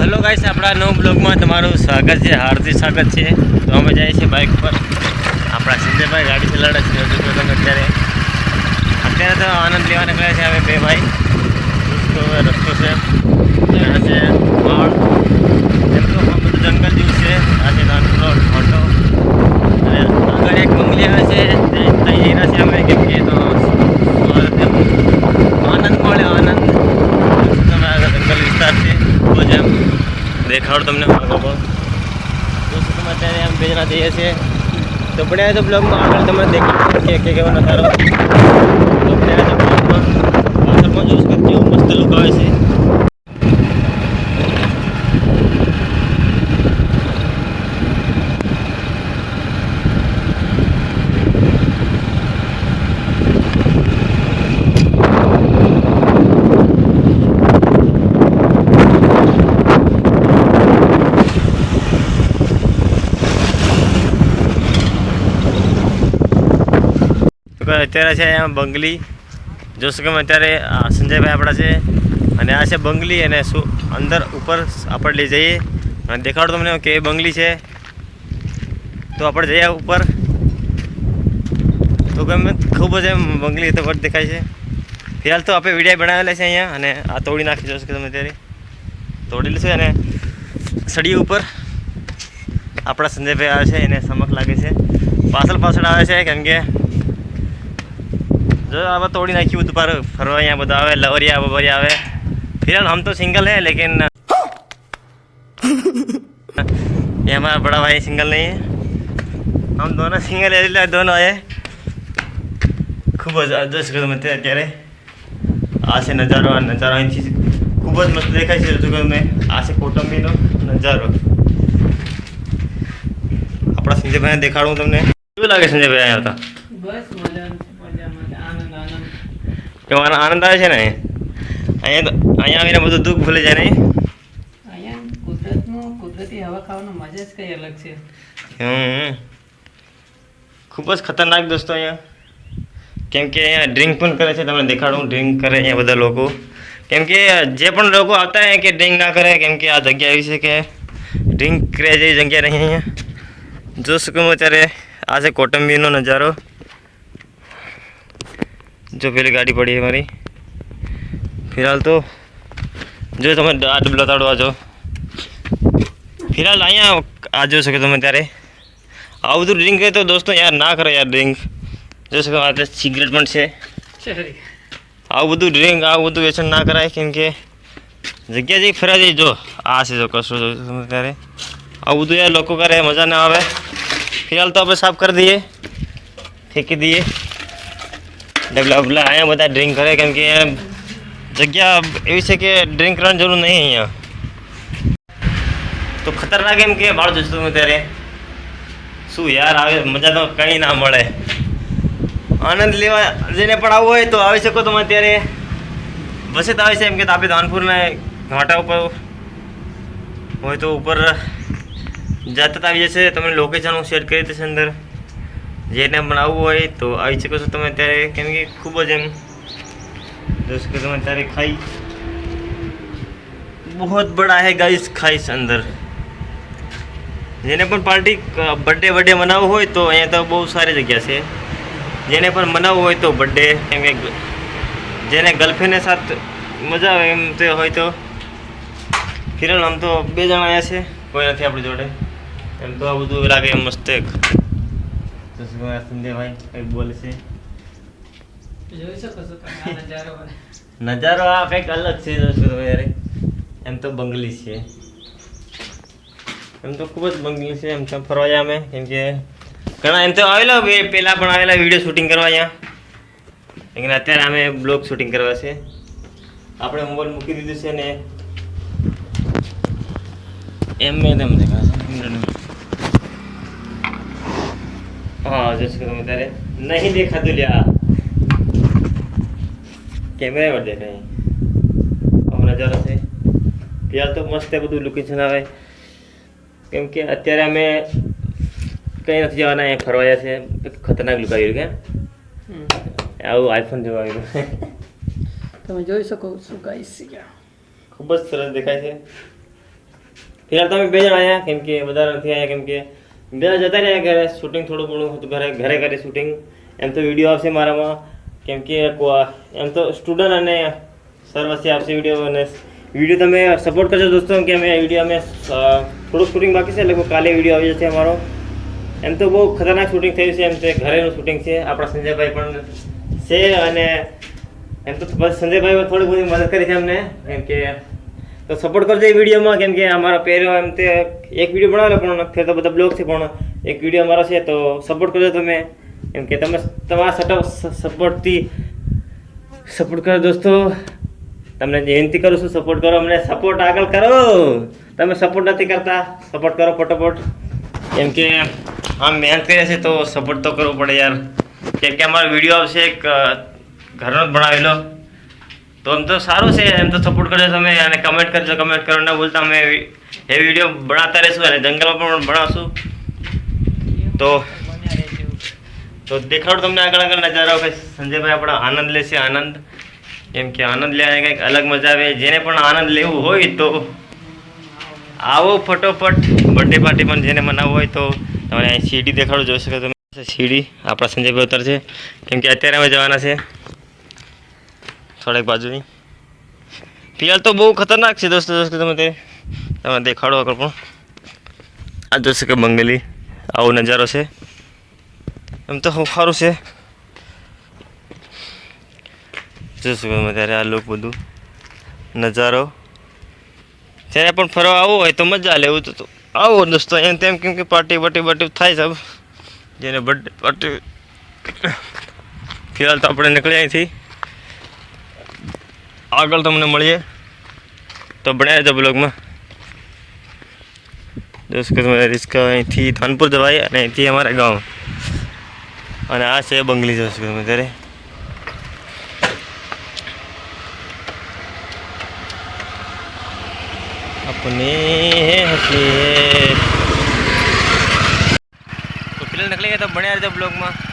Hello guys, આપણા નવ બ્લોગમાં તમારું સ્વાગત છે, હાર્દિક સ્વાગત છે. તો અમે જઈએ છીએ બાઇક પર. આપણા સિંધેભાઈ ગાડી ચલાડે છે, હજુ તો તમે અત્યારે અત્યારે તો આનંદ લેવા નીકળ્યા છે, હવે બે ભાઈ. રસ્તો છે ત્યાં છે માળ એમ તો આ બધું જંગલ જેવું છે આ છે નાનકડો મોટો અને આગળ એક બંગલી આવે છે તે ત્યાં જઈ રહ્યા છે અમે કેમ કે તો સ્વાગત એમ આનંદ મળે આનંદ તમે આગળ જંગલ વિસ્તાર છે ખૂબ જ એમ દેખાડ તમને. પણ દોસ્તો અત્યારે આમ બેજના જઈએ છીએ. તો પડ્યા તો બ્લોગમાં આગળ તમને દેખાડો કે કેવો નજારો તો પડ્યા તો બ્લોગમાં પાછળમાં જોઈશ કે કેવું મસ્ત લુક આવે છે તો અત્યારે છે અહીંયા બંગલી. જોશો કે અત્યારે સંજયભાઈ આપણા છે. અને આ છે બંગલી અને શું, અંદર ઉપર આપણે લઈ જઈએ. અને દેખાડો તમને કે એ બંગલી છે. તો આપણે જઈએ ઉપર. તો ગમે ખૂબ જ એમ બંગલી તો દેખાય છે. ફિલહાલ તો આપણે વિડીયા બનાવેલા છે અહીંયા અને આ તોડી નાખી, જોશો કે તમે અત્યારે. તોડેલું છે અને સળી ઉપર આપણા સંજયભાઈ આવે છે, એને સમક લાગે છે. પાછળ પાછળ આવે છે, કેમ કે જો આ બધું તોડી નાખ્યું બધું પર ફરવા અહીંયા બધા આવે લવરિયા બવરિયા આવે फिलहाल हम तो सिंगल है लेकिन ये हमारा बड़ा भाई सिंगल नहीं है हम दोनों सिंगल है એટલે दोनों आए ખૂબ જ અદૃશ્ય તમે અત્યારે આ છે નજારો આ નજારો અહીંથી ખૂબ જ મસ્ત દેખાય છે જો તમે આ છે કૌટુંબીનો નજારો આપણા સંજયભાઈને દેખાડું તમને કેવું લાગે સંજયભાઈ અહીંયા હતા બસ કેવાનો આનંદ આવે છે ને? અહીંયા તો અહીંયા આવીને બધું દુઃખ ભૂલી જાય નહીં. અહીંયા કુદરતનું કુદરતી હવા ખાવાનો મજા જ કઈ અલગ છે. હમ. ખૂબ જ ખતરનાક દોસ્તો અહીંયા. કેમ કે અહીંયા ડ્રિંક પણ કરે છે તમને દેખાડું. ડ્રિંક કરે અહીંયા બધા લોકો. કેમ કે જે પણ લોકો આવતા હોય કે ડ્રિંક ના કરે કેમ કે આ જગ્યા એવી છે કે ડ્રિંક કરે જેવી જગ્યા નહીં અહીંયા. જોઈ શું અત્યારે આ છે કોટંબીનો નજારો. જો પેલી ગાડી પડી છે મારી ફિલહાલ તો જો તમે આ બતાડો આ જો ફિલહાલ અહીંયા આ જોઈ શકો તમે ત્યારે આવું બધું ડ્રિંક કરે તો દોસ્તો યાર ના કરે યાર ડ્રિંક જોઈ શકો આ સિગરેટ પણ છે સરી આવું બધું ડ્રિંક આવું બધું વ્યસન ના કરાય કેમ કે જગ્યા જઈ ફરવા જઈ જો આ છે જો કશું જો તમે ત્યારે આવું બધું યાર લોકો કરે મજા ના આવે ફિલહાલ તો આપણે સાફ કરી દઈએ ફેંકી દઈએ ડબલા બબલા અહીંયા બધા ડ્રિંક કરે કેમ કે જગ્યા એવી છે કે ડ્રિંક કરવાની જરૂર નહીં અહીંયા. તો ખતરનાક એમ કે બાળ જોઈશું તમે ત્યારે. શું યાર આવે, મજા તો કંઈ ના મળે. આનંદ લેવા જેને પણ આવવું હોય તો આવી શકો તમે અત્યારે વસે તો આવે છે એમ કે તાપી ધાનપુરના ઘાટા ઉપર હોય તો ઉપર જતા આવી જશે તમને લોકેશન હું શેર કરી દઈશ અંદર. જેને બનાવવું હોય તો આવી શકો છો તમે ત્યારે કેમ કે ખૂબ જ એમ જોઈ શકો તમે ત્યારે ખાઈ બહુ બડા હે ગાઈસ ખાઈશ અંદર. જેને પણ પાર્ટી બર્થડે બર્થડે મનાવવું હોય તો અહીંયા તો બહુ સારી જગ્યા છે. જેને પણ મનાવવું હોય તો બર્થડે એમ કે જેને ગર્લફ્રેન્ડને સાથ મજા આવે એમ તે હોય તો. કિરણ, આમ તો બે જણા આવ્યા છે. કોઈ નથી આપણી જોડે. એમ તો આ બધું લાગે મસ્ત સંજયભાઈ કંઈક બોલશે જોઈ શકો છો તમે નજારો નજારો આ કંઈક અલગ છે એમ તો બંગલી છે. એમ તો ખૂબ જ બંગલી છે એમ તો ફરવા જાય અમે કેમ કે ઘણા એમ તો આવેલા પહેલાં પણ આવેલા વીડિયો શૂટિંગ કરવા અહીંયા. કે અત્યારે અમે બ્લોગ શૂટિંગ કરવા છે. આપણે મોબાઈલ મૂકી દીધું છે ને. એમ મેં તમને દેખાશે હા જશ તમે ત્યારે. નહીં દેખાતું લ્યા કેમેરા વડે નહીં. હમણાં નજારો છે. ત્યાં તો મસ્ત બધું લોકેશન આવે. કેમ કે અત્યારે અમે કંઈ નથી જવાના અહીંયા ફરવા છે. ખતરનાક લુકાવ્યું કે. આવું આઈફોન જોવા આવ્યું તમે જોઈ શકો છો ગાઈસ ખૂબ જ સરસ દેખાય છે. ફિલહાલ તમે બે જણ આવ્યા કેમ કે બધા નથી આવ્યા કેમ કે બે જતા રહ્યા ઘરે. શૂટિંગ થોડું ઘણું હતું ઘરે ઘરે ઘરે શૂટિંગ એમ તો વીડિયો આવશે મારામાં. કેમ કે એમ તો સ્ટુડન્ટ અને સર વચ્ચે આવશે વીડિયો અને વીડિયો તમે સપોર્ટ કરજો દોસ્તો. કે અમે વીડિયો અમે થોડું શૂટિંગ બાકી છે. એટલે કાલે વીડિયો આવી જશે અમારો. એમ તો બહુ ખતરનાક શૂટિંગ થયું છે. એમ તો ઘરેનું શૂટિંગ છે. આપણા સંજયભાઈ પણ છે અને એમ તો સંજયભાઈ થોડી બધી મદદ કરી છે અમને. કેમ કે તો સપોર્ટ કરજો એ વિડીયોમાં, કેમ કે અમારા પહેલો એમ તે એક વીડિયો બનાવેલો, પણ ફેર તો બધા બ્લોગ છે, પણ એક વીડિયો અમારો છે, તો સપોર્ટ કરજો તમે. કેમ કે તમે તમારા સટ સપોર્ટથી સપોર્ટ કરો દોસ્તો. તમને વિનંતી કરું છું સપોર્ટ કરો, અમને સપોર્ટ આગળ કરો. તમે સપોર્ટ નથી કરતા સપોર્ટ કરો ફટોફટ. કેમ કે આમ મહેનત કરીએ છીએ, તો સપોર્ટ તો કરવો પડે યાર. કેમ કે અમારો વીડિયો આવશે એક ઘરનો જ બનાવેલો. તો આમ તો સારું છે, એમ તો સપોર્ટ કરજો તમે અને કમેન્ટ કરજો કમેન્ટ કરો ના બોલતા અમે એ વીડિયો બનાવતા રહીશું અને જંગલમાં પણ ભણાવશું તો તો દેખાડો તમને આગળ આગળ નજારો કે સંજયભાઈ આપણો આનંદ લેશે આનંદ. કેમ કે આનંદ લેવાની કંઈક અલગ મજા આવે, જેને પણ આનંદ લેવું હોય તો આવો ફટોફટ બર્થડે પાર્ટી પણ જેને મનાવવું હોય તો તમે અહીં સીડી દેખાડો, જોઈ શકો તમે. સીડી આપણા સંજયભાઈ ઉતરશે કેમ કે અત્યારે અમે જવાના છે. થોડીક બાજુની. ફિલહાલ તો બહુ ખતરનાક છે દોસ્તો દોસ્તો, તમે તે તમે દેખાડો આગળ પણ. આ જોશે કે બંગલી, આવો નજારો છે. એમ તો હું સારું છે. જોશું તમે ત્યારે આ લોક બધું. નજારો. જ્યારે પણ ફરવા આવવું હોય તો મજા આવે એવું તો આવો દોસ્તો, એમ તેમ કેમ કે પાર્ટી બટી બટી થાય સાહેબ જેને બર્થડે પાર્ટી ફિલહાલ તો આપણે નીકળ્યા અહીંથી. આગળ તમને મળીએ તો બનાવી દો બ્લોગમાં દોસ્તો તમારે રિસ્કા અહીંથી થાનપુર જવાય અને અહીંથી અમારા ગામ અને આ છે બંગલી જોશો તમે ત્યારે अपने हंसी तो फिलहाल निकलेंगे तो बने रहते ब्लॉग में